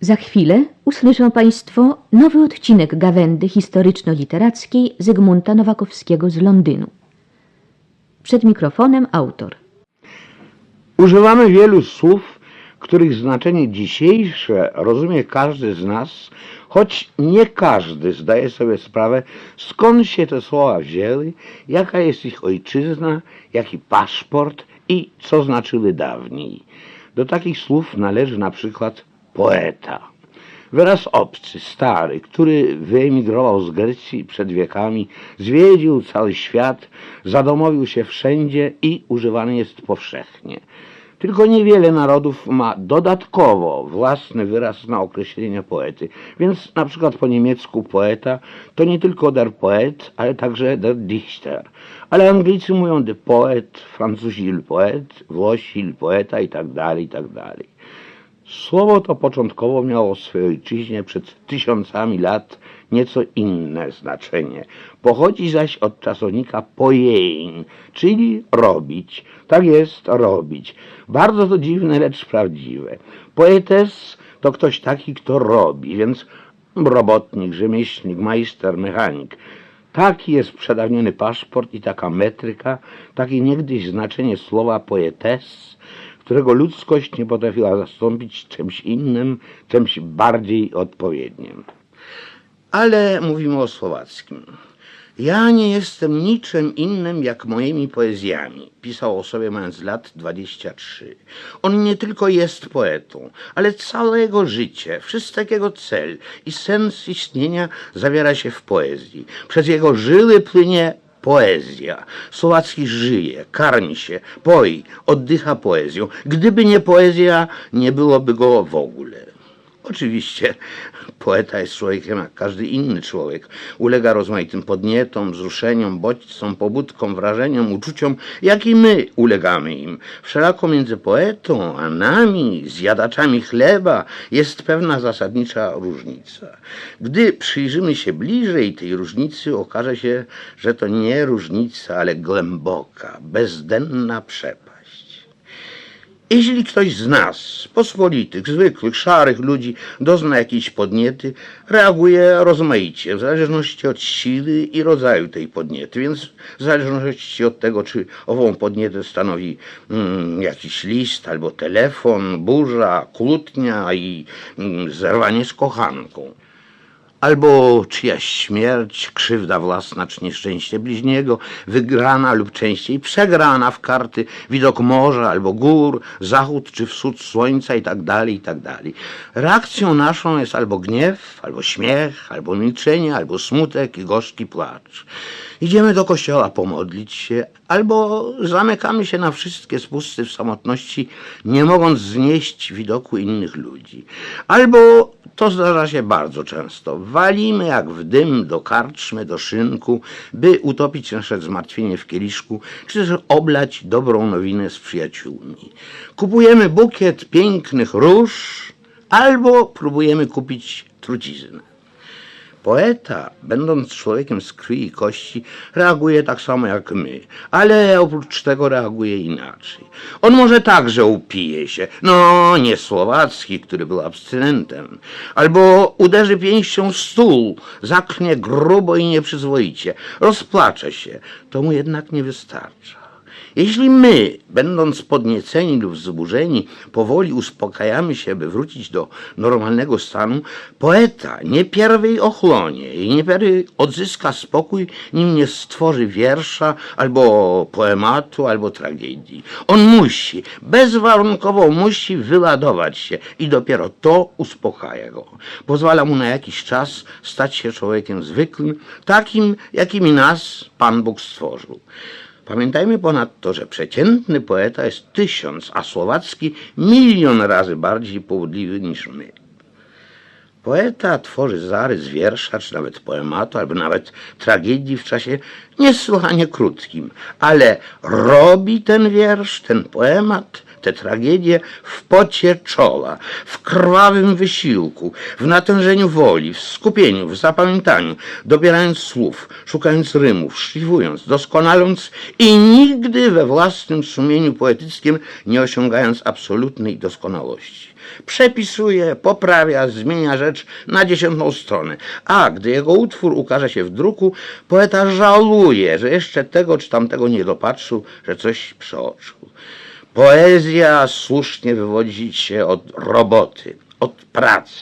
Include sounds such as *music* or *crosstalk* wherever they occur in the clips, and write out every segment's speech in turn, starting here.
Za chwilę usłyszą Państwo nowy odcinek gawędy historyczno-literackiej Zygmunta Nowakowskiego z Londynu. Przed mikrofonem autor. Używamy wielu słów, których znaczenie dzisiejsze rozumie każdy z nas, choć nie każdy zdaje sobie sprawę, skąd się te słowa wzięły, jaka jest ich ojczyzna, jaki paszport i co znaczyły dawniej. Do takich słów należy na przykład poeta. Wyraz obcy, stary, który wyemigrował z Grecji przed wiekami, zwiedził cały świat, zadomowił się wszędzie i używany jest powszechnie. Tylko niewiele narodów ma dodatkowo własny wyraz na określenie poety. Więc na przykład po niemiecku poeta to nie tylko der Poet, ale także der Dichter. Ale Anglicy mówią de poet, Francuzi il poet, Włosi il poeta i tak dalej, i tak dalej. Słowo to początkowo miało w swojej ojczyźnie przed tysiącami lat nieco inne znaczenie. Pochodzi zaś od czasownika pojein, czyli robić. Tak jest, robić. Bardzo to dziwne, lecz prawdziwe. Poetes to ktoś taki, kto robi, więc robotnik, rzemieślnik, majster, mechanik. Taki jest przedawniony paszport i taka metryka, takie niegdyś znaczenie słowa poetes, którego ludzkość nie potrafiła zastąpić czymś innym, czymś bardziej odpowiednim. Ale mówimy o słowackim. Ja nie jestem niczym innym jak moimi poezjami, pisał o sobie mając lat 23. On nie tylko jest poetą, ale całe jego życie, wszystkiego cel i sens istnienia zawiera się w poezji. Przez jego żyły płynie poezja. Słowacki żyje, karmi się, poi, oddycha poezją. Gdyby nie poezja, nie byłoby go w ogóle. Oczywiście poeta jest człowiekiem jak każdy inny człowiek. Ulega rozmaitym podnietom, wzruszeniom, bodźcom, pobudkom, wrażeniom, uczuciom, jak i my ulegamy im. Wszelako między poetą a nami, zjadaczami chleba, jest pewna zasadnicza różnica. Gdy przyjrzymy się bliżej tej różnicy, okaże się, że to nie różnica, ale głęboka, bezdenna przepaść. Jeśli ktoś z nas, pospolitych, zwykłych, szarych ludzi, dozna jakiejś podniety, reaguje rozmaicie, w zależności od siły i rodzaju tej podniety. Więc w zależności od tego, czy ową podnietę stanowi mm, jakiś list, albo telefon, burza, kłótnia i mm, zerwanie z kochanką albo czyjaś śmierć, krzywda własna czy nieszczęście bliźniego, wygrana lub częściej przegrana w karty, widok morza albo gór, zachód czy wschód słońca i tak dalej, i tak. Reakcją naszą jest albo gniew, albo śmiech, albo milczenie, albo smutek i gorzki płacz. Idziemy do kościoła pomodlić się, albo zamykamy się na wszystkie spusty w samotności, nie mogąc znieść widoku innych ludzi. Albo to zdarza się bardzo często. Walimy jak w dym do karczmy, do szynku, by utopić nasze zmartwienie w kieliszku, czy też oblać dobrą nowinę z przyjaciółmi. Kupujemy bukiet pięknych róż, albo próbujemy kupić truciznę. Poeta, będąc człowiekiem z krwi i kości, reaguje tak samo jak my, ale oprócz tego reaguje inaczej. On może także upije się, no nie Słowacki, który był abstynentem, albo uderzy pięścią w stół, zaknie grubo i nieprzyzwoicie, rozplacze się, to mu jednak nie wystarcza. Jeśli my, będąc podnieceni lub wzburzeni, powoli uspokajamy się, by wrócić do normalnego stanu, poeta nie pierwej ochłonie i nie pierwej odzyska spokój, nim nie stworzy wiersza, albo poematu, albo tragedii. On musi, bezwarunkowo musi wyładować się i dopiero to uspokaja go. Pozwala mu na jakiś czas stać się człowiekiem zwykłym, takim, jakimi nas Pan Bóg stworzył. Pamiętajmy ponadto, że przeciętny poeta jest tysiąc, a słowacki milion razy bardziej połudliwy niż my. Poeta tworzy zarys wiersza, czy nawet poematu, albo nawet tragedii w czasie niesłychanie krótkim, ale robi ten wiersz, ten poemat, tę tragedię w pocie czoła, w krwawym wysiłku, w natężeniu woli, w skupieniu, w zapamiętaniu, dobierając słów, szukając rymów, szlifując, doskonaląc i nigdy we własnym sumieniu poetyckim nie osiągając absolutnej doskonałości. Przepisuje, poprawia, zmienia rzecz na dziesiątą stronę. A gdy jego utwór ukaże się w druku, poeta żałuje, że jeszcze tego czy tamtego nie dopatrzył, że coś przeoczył. Poezja słusznie wywodzić się od roboty, od pracy.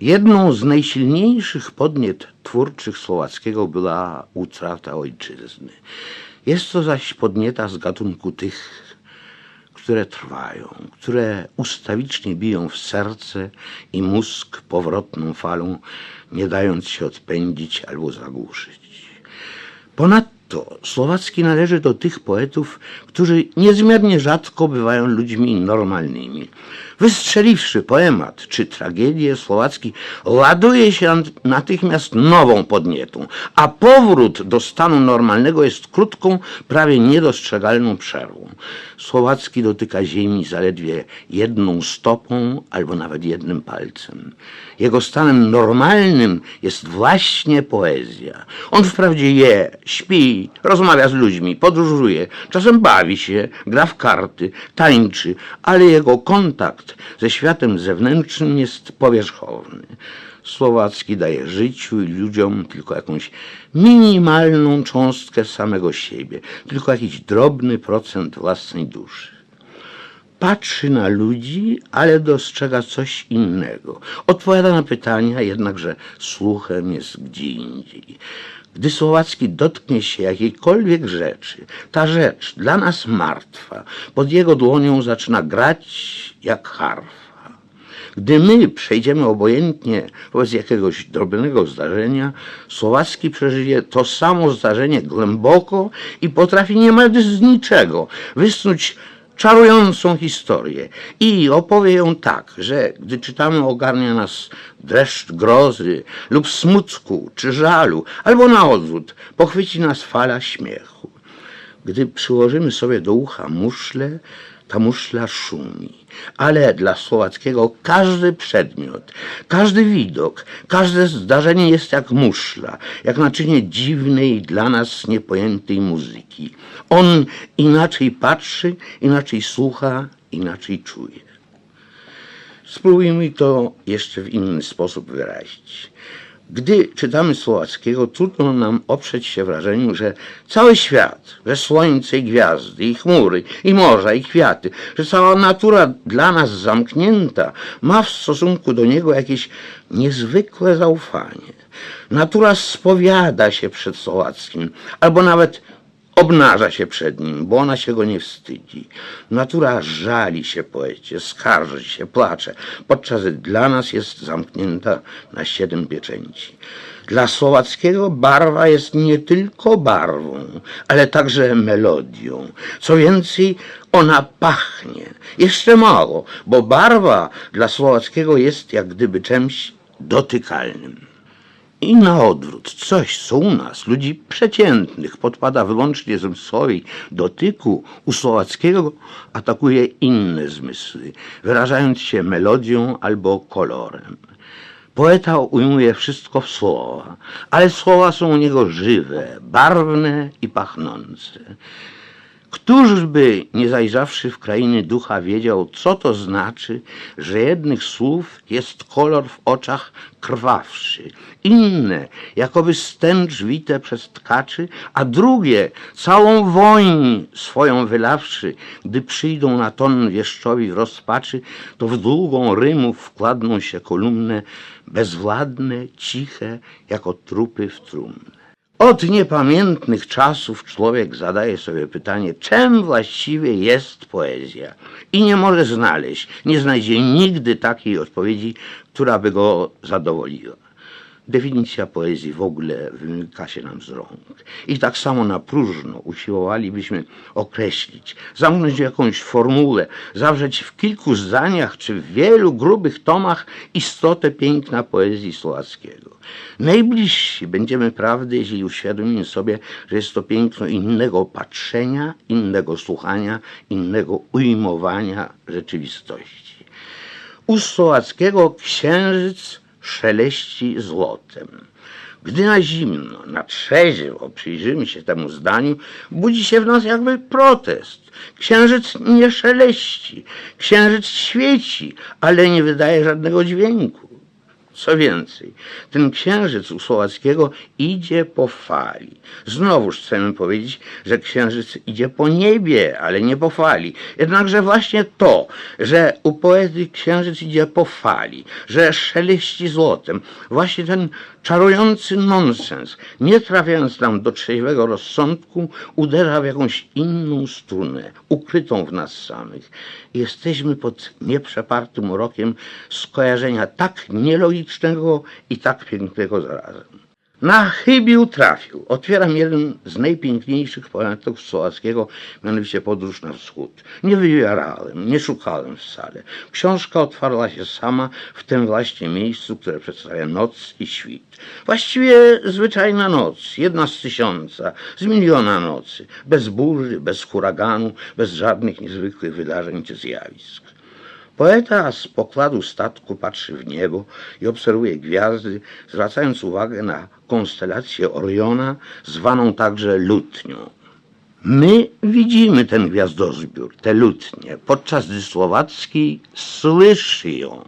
Jedną z najsilniejszych podniet twórczych Słowackiego była utrata ojczyzny. Jest to zaś podnieta z gatunku tych, które trwają, które ustawicznie biją w serce i mózg powrotną falą, nie dając się odpędzić albo zagłuszyć. Ponadto Słowacki należy do tych poetów, którzy niezmiernie rzadko bywają ludźmi normalnymi. Wystrzeliwszy poemat czy tragedię, Słowacki ładuje się nat- natychmiast nową podnietą, a powrót do stanu normalnego jest krótką, prawie niedostrzegalną przerwą. Słowacki dotyka ziemi zaledwie jedną stopą albo nawet jednym palcem. Jego stanem normalnym jest właśnie poezja. On wprawdzie je, śpi, rozmawia z ludźmi, podróżuje, czasem bawi się, gra w karty, tańczy, ale jego kontakt ze światem zewnętrznym jest powierzchowny. Słowacki daje życiu i ludziom tylko jakąś minimalną cząstkę samego siebie, tylko jakiś drobny procent własnej duszy patrzy na ludzi, ale dostrzega coś innego. Odpowiada na pytania, jednakże słuchem jest gdzie indziej. Gdy Słowacki dotknie się jakiejkolwiek rzeczy, ta rzecz dla nas martwa, pod jego dłonią zaczyna grać jak harfa. Gdy my przejdziemy obojętnie wobec jakiegoś drobnego zdarzenia, Słowacki przeżyje to samo zdarzenie głęboko i potrafi niemal z niczego wysnuć czarującą historię i opowie ją tak, że gdy czytamy ogarnia nas dreszcz grozy lub smutku czy żalu, albo na odwrót pochwyci nas fala śmiechu. Gdy przyłożymy sobie do ucha muszlę, ta muszla szumi. Ale dla Słowackiego każdy przedmiot, każdy widok, każde zdarzenie jest jak muszla, jak naczynie dziwnej dla nas niepojętej muzyki. On inaczej patrzy, inaczej słucha, inaczej czuje. Spróbujmy to jeszcze w inny sposób wyrazić. Gdy czytamy Słowackiego, trudno nam oprzeć się wrażeniu, że cały świat, że słońce i gwiazdy, i chmury, i morza, i kwiaty, że cała natura dla nas zamknięta ma w stosunku do niego jakieś niezwykłe zaufanie. Natura spowiada się przed Słowackim, albo nawet obnaża się przed nim, bo ona się go nie wstydzi. Natura żali się poecie, skarży się, płacze, podczas gdy dla nas jest zamknięta na siedem pieczęci. Dla Słowackiego barwa jest nie tylko barwą, ale także melodią. Co więcej, ona pachnie. Jeszcze mało, bo barwa dla Słowackiego jest jak gdyby czymś dotykalnym. I na odwrót, coś, co u nas, ludzi przeciętnych, podpada wyłącznie zmysłowi dotyku, u Słowackiego atakuje inne zmysły, wyrażając się melodią albo kolorem. Poeta ujmuje wszystko w słowa, ale słowa są u niego żywe, barwne i pachnące. Któż by, nie zajrzawszy w krainy ducha, wiedział, co to znaczy, że jednych słów jest kolor w oczach krwawszy, inne, jakoby stęcz wite przez tkaczy, a drugie, całą woń swoją wylawszy, gdy przyjdą na ton wieszczowi rozpaczy, to w długą rymów wkładną się kolumnę, bezwładne, ciche, jako trupy w trumnę. Od niepamiętnych czasów człowiek zadaje sobie pytanie, czym właściwie jest poezja i nie może znaleźć, nie znajdzie nigdy takiej odpowiedzi, która by go zadowoliła. Definicja poezji w ogóle wymyka się nam z rąk. I tak samo na próżno usiłowalibyśmy określić, zamknąć jakąś formułę, zawrzeć w kilku zdaniach czy w wielu grubych tomach istotę piękna poezji Słowackiego. Najbliżsi będziemy prawdy, jeśli uświadomimy sobie, że jest to piękno innego patrzenia, innego słuchania, innego ujmowania rzeczywistości. U Słowackiego księżyc szeleści złotem. Gdy na zimno, na trzeźwo przyjrzymy się temu zdaniu, budzi się w nas jakby protest. Księżyc nie szeleści, księżyc świeci, ale nie wydaje żadnego dźwięku. Co więcej, ten księżyc u Słowackiego idzie po fali. Znowuż chcemy powiedzieć, że księżyc idzie po niebie, ale nie po fali. Jednakże właśnie to, że u poety księżyc idzie po fali, że szeleści złotem, właśnie ten czarujący nonsens, nie trafiając nam do trzeźwego rozsądku, uderza w jakąś inną strunę, ukrytą w nas samych. Jesteśmy pod nieprzepartym urokiem skojarzenia tak nielogicznego i tak pięknego zarazem. Na chybił trafił. Otwieram jeden z najpiękniejszych poetów Słowackiego, mianowicie Podróż na wschód. Nie wybierałem, nie szukałem wcale. Książka otwarła się sama w tym właśnie miejscu, które przedstawia noc i świt. Właściwie zwyczajna noc, jedna z tysiąca, z miliona nocy, bez burzy, bez huraganu, bez żadnych niezwykłych wydarzeń czy zjawisk. Poeta z pokładu statku patrzy w niebo i obserwuje gwiazdy, zwracając uwagę na konstelację Oriona, zwaną także lutnią. My widzimy ten gwiazdozbiór, te lutnie, podczas gdy Słowacki słyszy ją.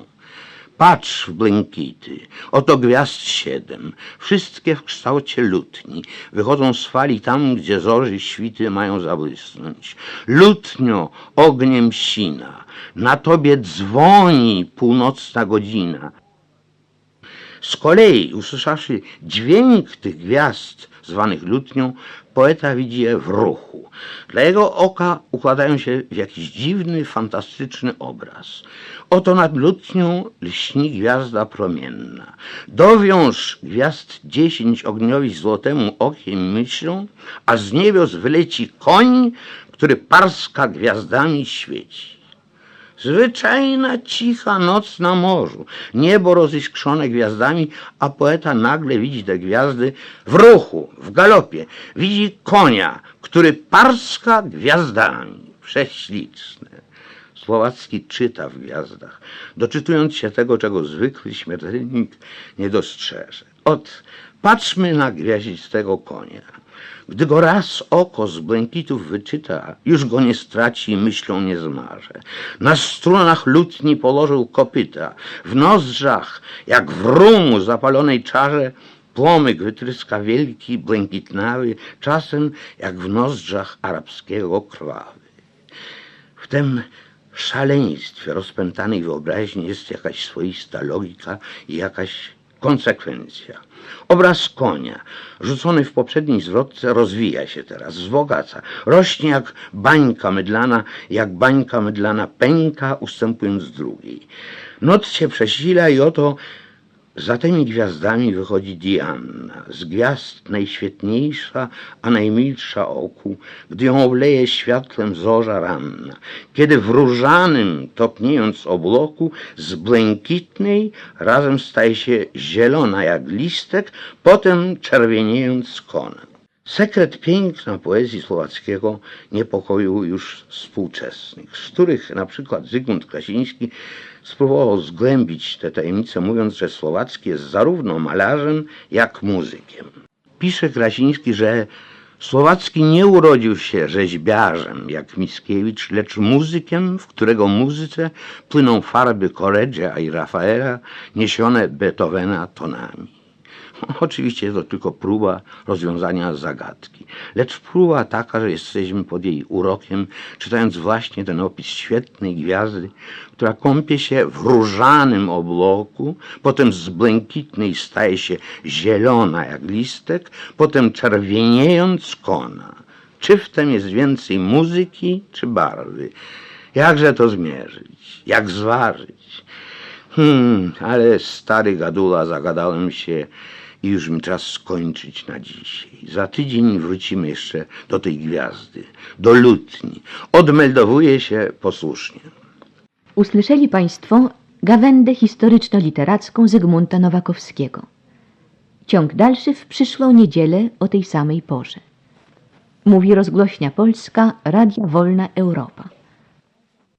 Patrz w błękity, oto gwiazd siedem, wszystkie w kształcie lutni, wychodzą z fali tam, gdzie zorzy świty mają zabłysnąć. Lutnio, ogniem sina, na tobie dzwoni północna godzina. Z kolei, usłyszawszy dźwięk tych gwiazd zwanych lutnią, poeta widzi je w ruchu. Dla jego oka układają się w jakiś dziwny, fantastyczny obraz. Oto nad lutnią lśni gwiazda promienna. Dowiąż gwiazd dziesięć ogniowi złotemu okiem myślą, a z niebios wyleci koń, który parska gwiazdami świeci. Zwyczajna, cicha noc na morzu. Niebo roziskrzone gwiazdami, a poeta nagle widzi te gwiazdy w ruchu, w galopie. Widzi konia, który parska gwiazdami. Prześliczne. Słowacki czyta w gwiazdach, doczytując się tego, czego zwykły śmiertelnik nie dostrzeże. Ot, patrzmy na gwiaździstego konia. Gdy go raz oko z błękitów wyczyta, już go nie straci i myślą nie zmarze. Na strunach lutni położył kopyta, w nozdrzach, jak w rumu zapalonej czarze, płomyk wytryska wielki, błękitnawy, czasem jak w nozdrzach arabskiego krwawy. W tym szaleństwie rozpętanej wyobraźni jest jakaś swoista logika i jakaś konsekwencja. Obraz konia, rzucony w poprzedniej zwrotce, rozwija się teraz, wzbogaca, rośnie jak bańka mydlana, jak bańka mydlana pęka, ustępując drugiej. Noc się przesila i oto za tymi gwiazdami wychodzi Diana, z gwiazd najświetniejsza, a najmilsza oku, gdy ją obleje światłem zorza ranna, kiedy w różanym, topniejąc obłoku, z błękitnej razem staje się zielona jak listek, potem czerwieniejąc konem. Sekret piękna poezji słowackiego niepokoił już współczesnych, z których na przykład Zygmunt Krasiński spróbował zgłębić te tajemnice, mówiąc, że Słowacki jest zarówno malarzem, jak muzykiem. Pisze Krasiński, że Słowacki nie urodził się rzeźbiarzem jak Mickiewicz, lecz muzykiem, w którego muzyce płyną farby Correggia i Rafaela, niesione Beethovena tonami. *laughs* Oczywiście to tylko próba rozwiązania zagadki, lecz próba taka, że jesteśmy pod jej urokiem, czytając właśnie ten opis świetnej gwiazdy, która kąpie się w różanym obłoku, potem z błękitnej staje się zielona jak listek, potem czerwieniejąc kona. Czy w tym jest więcej muzyki, czy barwy? Jakże to zmierzyć? Jak zważyć? Hmm, ale stary gadula, zagadałem się i już mi czas skończyć na dzisiaj. Za tydzień wrócimy jeszcze do tej gwiazdy, do lutni. Odmeldowuję się posłusznie. Usłyszeli Państwo gawędę historyczno-literacką Zygmunta Nowakowskiego. Ciąg dalszy w przyszłą niedzielę o tej samej porze. Mówi rozgłośnia polska Radia Wolna Europa.